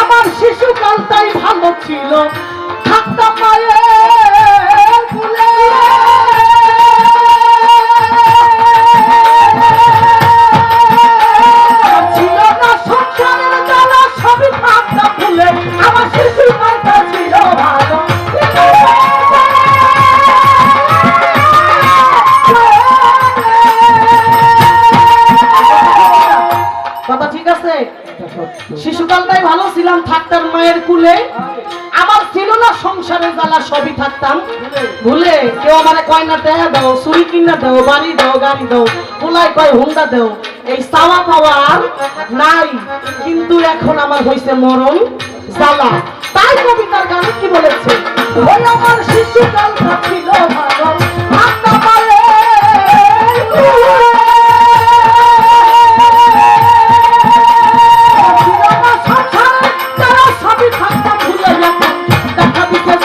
আমার শিশুকাল তাই ভালো ছিল। থাকতাম মায়ের থাকতাম থাকতাম মায়ের কুলে। আমার ছিল না সংসারে জ্বালা, সবই থাকতাম। ভুলে কেউ আমার কয়না দেয়া দাও, চুরি কিনা দাও, বাড়ি দাও, গাড়ি দাও কুলাই কয় হুন্ডা দাও। এই চাওয়া পাওয়ার নাই, কিন্তু এখন আমার হয়েছে মরণ জ্বালা। তাই কবিতার গান কি বলেছে? ওই আমার শিশু কাল থাকিল ভালো।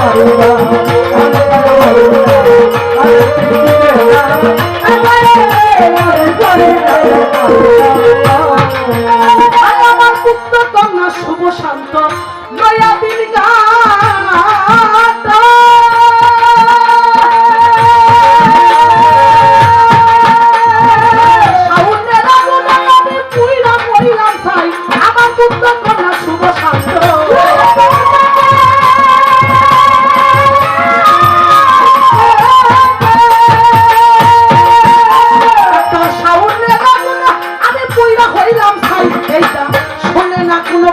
Thank you.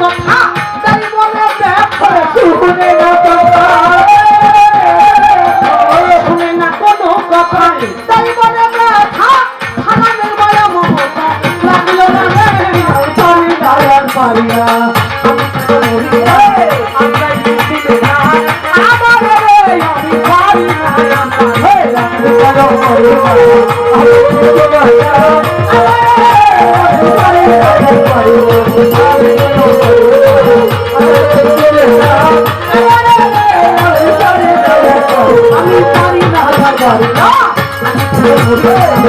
Come.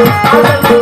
Thank you.